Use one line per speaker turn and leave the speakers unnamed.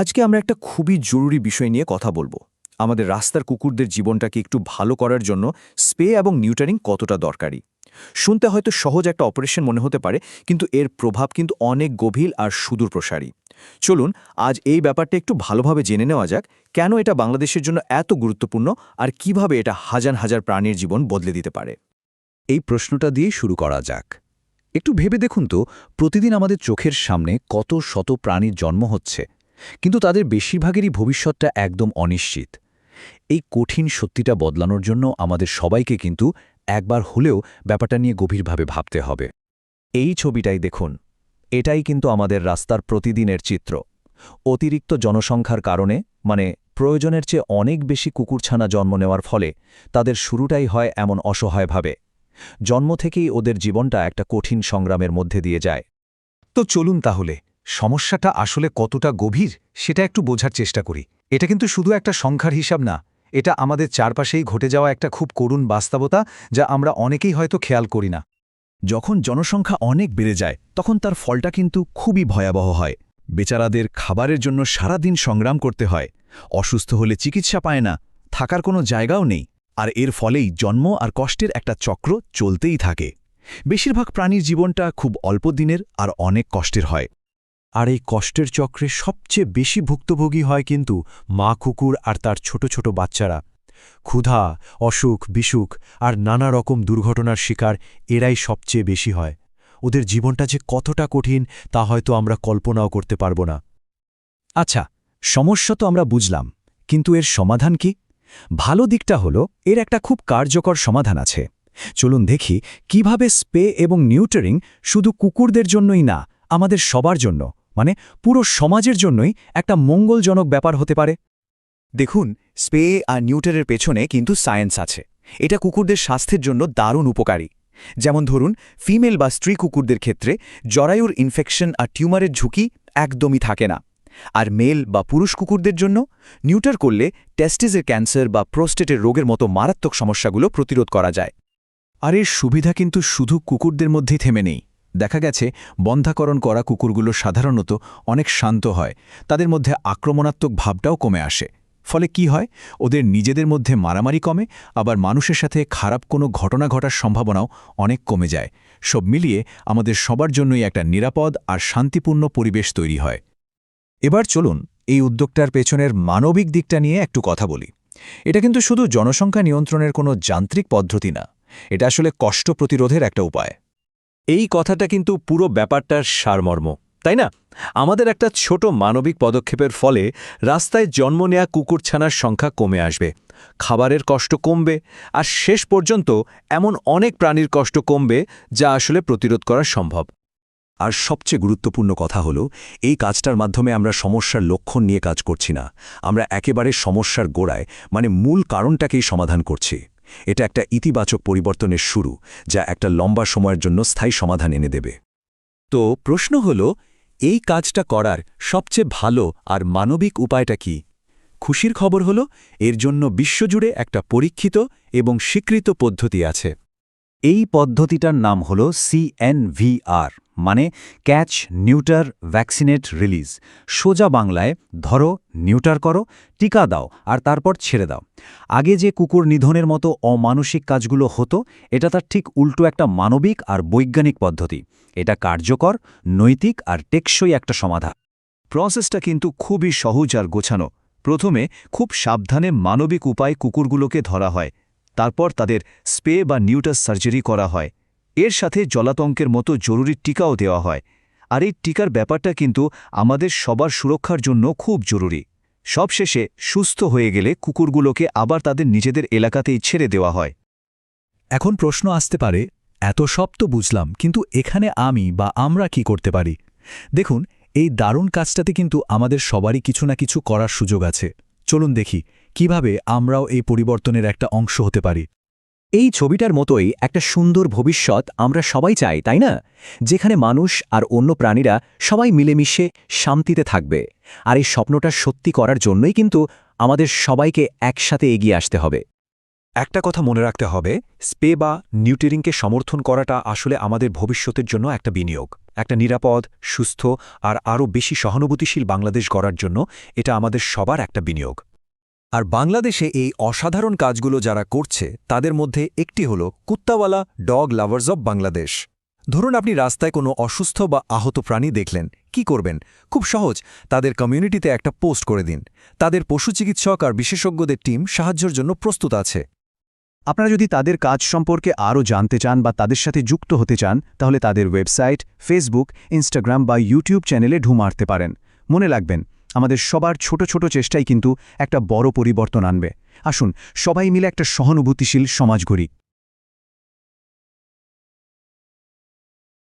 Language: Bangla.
আজকে আমরা একটা খুবই জরুরি বিষয় নিয়ে কথা বলব। আমাদের রাস্তার কুকুরদের জীবনটাকে একটু ভালো করার জন্য স্পে এবং নিউটারিং কতটা দরকারি। শুনতে হয়তো সহজ একটা অপারেশন মনে হতে পারে, কিন্তু এর প্রভাব কিন্তু অনেক গভীর আর সুদূর প্রসারী। চলুন, আজ এই ব্যাপারটা একটু ভালোভাবে জেনে নেওয়া যাক, কেন এটা বাংলাদেশের জন্য এত গুরুত্বপূর্ণ আর কীভাবে এটা হাজার হাজার প্রাণীর জীবন বদলে দিতে পারে?
এই প্রশ্নটা দিয়ে শুরু করা যাক। একটু ভেবে দেখুন তো, প্রতিদিন আমাদের চোখের সামনে কত শত প্রাণীর জন্ম হচ্ছে। কিন্তু তাদের বেশিরভাগেরই ভবিষ্যৎটা একদম অনিশ্চিত। এই কঠিন সত্যিটা বদলানোর জন্য আমাদের সবাইকে কিন্তু একবার হলেও ব্যাপারটা নিয়ে গভীরভাবে ভাবতে হবে।
এই ছবিটাই দেখুন। এটাই কিন্তু আমাদের রাস্তার প্রতিদিনের চিত্র। অতিরিক্ত জনসংখ্যার কারণে মানে প্রয়োজনের চেয়ে অনেক বেশি কুকুরছানা জন্ম নেওয়ার ফলে তাদের শুরুটাই হয় এমন অসহায়ভাবে। জন্ম থেকেই ওদের জীবনটা একটা কঠিন সংগ্রামের মধ্যে দিয়ে যায়।
তো চলুন তাহলে সমস্যাটা আসলে কতটা গভীর, সেটা একটু বোঝার চেষ্টা করি। এটা কিন্তু শুধু একটা সংখ্যার হিসাব না, এটা আমাদের চারপাশেই ঘটে যাওয়া একটা খুব করুণ বাস্তবতা যা আমরা অনেকেই হয়তো খেয়াল করি না।
যখন জনসংখ্যা অনেক বেড়ে যায়, তখন তার ফলটা কিন্তু খুবই ভয়াবহ হয়। বেচারাদের খাবারের জন্য সারাদিন সংগ্রাম করতে হয়, অসুস্থ হলে চিকিৎসা পায় না, থাকার কোনো জায়গাও নেই। আর এর ফলেই জন্ম আর কষ্টের একটা চক্র চলতেই থাকে। বেশিরভাগ প্রাণীর জীবনটা খুব অল্প দিনের আর অনেক কষ্টের হয়। আর এই কষ্টের চক্রে সবচেয়ে বেশি ভুক্তভোগী হয় কিন্তু মা কুকুর আর তার ছোট ছোট বাচ্চারা। ক্ষুধা, অসুখ, বিসুখ আর নানা রকম দুর্ঘটনার শিকার এরাই সবচেয়ে বেশি হয়। ওদের জীবনটা যে কতটা কঠিন তা হয়তো আমরা কল্পনাও করতে পারব না। আচ্ছা সমস্যা তো আমরা বুঝলাম, কিন্তু এর সমাধান কি? ভালো দিকটা হলো, এর একটা খুব কার্যকর সমাধান আছে। চলুন দেখি, কীভাবে স্পে এবং নিউটারিং শুধু কুকুরদের জন্যই না, আমাদের সবার জন্য মানে পুরো সমাজের জন্যই একটা মঙ্গলজনক ব্যাপার হতে পারে।
দেখুন, স্পে আর নিউটারের পেছনে কিন্তু সায়েন্স আছে। এটা কুকুরদের স্বাস্থ্যের জন্য দারুণ উপকারী। যেমন ধরুন, ফিমেল বা স্ত্রী কুকুরদের ক্ষেত্রে জরায়ুর ইনফেকশন আর টিউমারের ঝুঁকি একদমই থাকে না। আর মেল বা পুরুষ কুকুরদের জন্য নিউটার করলে টেস্টিসের ক্যান্সার বা প্রোস্টেটের রোগের মতো মারাত্মক সমস্যাগুলো প্রতিরোধ করা যায়।
আর এর সুবিধা কিন্তু শুধু কুকুরদের মধ্যেই থেমে নেই। দেখা গেছে, বন্ধাকরণ করা কুকুরগুলো সাধারণত অনেক শান্ত হয়। তাদের মধ্যে আক্রমণাত্মক ভাবটাও কমে আসে। ফলে কি হয়? ওদের নিজেদের মধ্যে মারামারি কমে, আবার মানুষের সাথে খারাপ কোনো ঘটনা ঘটার সম্ভাবনাও অনেক কমে যায়। সব মিলিয়ে আমাদের সবার জন্যই একটা নিরাপদ আর শান্তিপূর্ণ পরিবেশ তৈরি হয়। এবার চলুন এই উদ্যোগটার পেছনের মানবিক দিকটা নিয়ে একটু কথা বলি। এটা কিন্তু শুধু জনসংখ্যা নিয়ন্ত্রণের কোনো যান্ত্রিক পদ্ধতি না। এটা আসলে কষ্ট প্রতিরোধের একটা উপায়। এই কথাটা কিন্তু পুরো ব্যাপারটার সারমর্ম, তাই না? আমাদের একটা ছোট মানবিক পদক্ষেপের ফলে রাস্তায় জন্ম নেয়া কুকুরছানার সংখ্যা কমে আসবে, খাবারের কষ্ট কমবে, আর শেষ পর্যন্ত এমন অনেক প্রাণীর কষ্ট কমবে যা আসলে প্রতিরোধ করা সম্ভব। আর সবচেয়ে গুরুত্বপূর্ণ কথা হল, এই কাজটার মাধ্যমে আমরা সমস্যার লক্ষণ নিয়ে কাজ করছি না। আমরা একেবারে সমস্যার গোড়ায় মানে মূল কারণটাকেই সমাধান করছি। এটা একটা ইতিবাচক পরিবর্তনের শুরু, যা একটা লম্বা সময়ের জন্য স্থায়ী সমাধান এনে দেবে। তো প্রশ্ন হল, এই কাজটা করার সবচেয়ে ভালো আর মানবিক উপায়টা কি? খুশির খবর হল, এর জন্য বিশ্বজুড়ে একটা পরীক্ষিত এবং স্বীকৃত পদ্ধতি আছে। এই পদ্ধতিটার নাম হল সিএনভিআর মানে ক্যাচ নিউটার ভ্যাকসিনেট রিলিজ সোজা বাংলায় ধরো নিউটার করো, টিকা দাও, আর তারপর ছেড়ে দাও। আগে যে কুকুর নিধনের মতো অমানসিক কাজগুলো হতো, এটা তার ঠিক উল্টো একটা মানবিক আর বৈজ্ঞানিক পদ্ধতি। এটা কার্যকর, নৈতিক আর টেকসই একটা সমাধান। প্রসেসটা কিন্তু খুবই সহজ আর গোছানো। প্রথমে খুব সাবধানে মানবিক উপায় কুকুরগুলোকে ধরা হয়। তারপর তাদের স্পে বা নিউটাস সার্জারি করা হয়। এর সাথে জলাতঙ্কের মতো জরুরি টিকাও দেওয়া হয়। আর এই টিকার ব্যাপারটা কিন্তু আমাদের সবার সুরক্ষার জন্য খুব জরুরি। সবশেষে সুস্থ হয়ে গেলে কুকুরগুলোকে আবার তাদের নিজেদের এলাকাতেই ছেড়ে দেওয়া হয়। এখন প্রশ্ন আসতে পারে, এত সব তো বুঝলাম, কিন্তু এখানে আমি বা আমরা কি করতে পারি? দেখুন, এই দারুণ কাজটাতে কিন্তু আমাদের সবারই কিছু না কিছু করার সুযোগ আছে। চলুন দেখি, কীভাবে আমরাও এই পরিবর্তনের একটা অংশ হতে পারি।
এই ছবিটার মতোই একটা সুন্দর ভবিষ্যৎ আমরা সবাই চাই, তাই না? যেখানে মানুষ আর অন্য প্রাণীরা সবাই মিলেমিশে শান্তিতে থাকবে। আর এই স্বপ্নটা সত্যি করার জন্যই কিন্তু আমাদের সবাইকে একসাথে এগিয়ে আসতে হবে।
একটা কথা মনে রাখতে হবে, স্পে বা নিউটেরিংকে সমর্থন করাটা আসলে আমাদের ভবিষ্যতের জন্য একটা বিনিয়োগ,
একটা নিরাপদ, সুস্থ আর আরও বেশি সহানুভূতিশীল বাংলাদেশ গড়ার জন্য এটা আমাদের সবার একটা বিনিয়োগ। আর বাংলাদেশে এই অসাধারণ কাজগুলো যারা করছে, তাদের মধ্যে একটি হল কুত্তাওয়ালা ডগ লাভার্স অব বাংলাদেশ। ধরুন আপনি রাস্তায় কোনো অসুস্থ বা আহত প্রাণী দেখলেন, কি করবেন? খুব সহজ, তাদের কমিউনিটিতে একটা পোস্ট করে দিন। তাদের পশু চিকিৎসক আর বিশেষজ্ঞদের টিম সাহায্যের জন্য প্রস্তুত আছে।
আপনারা যদি তাদের কাজ সম্পর্কে আরও জানতে চান বা তাদের সাথে যুক্ত হতে চান, তাহলে তাদের ওয়েবসাইট ফেসবুক ইনস্টাগ্রাম বা ইউটিউব চ্যানেলে ঢু মারতে পারেন। মনে রাখবেন আমাদের সবার ছোট ছোট চেষ্টাই কিন্তু একটা বড় পরিবর্তন আনবে। আসুন, সবাই মিলে একটা সহানুভূতিশীল সমাজ গড়ি।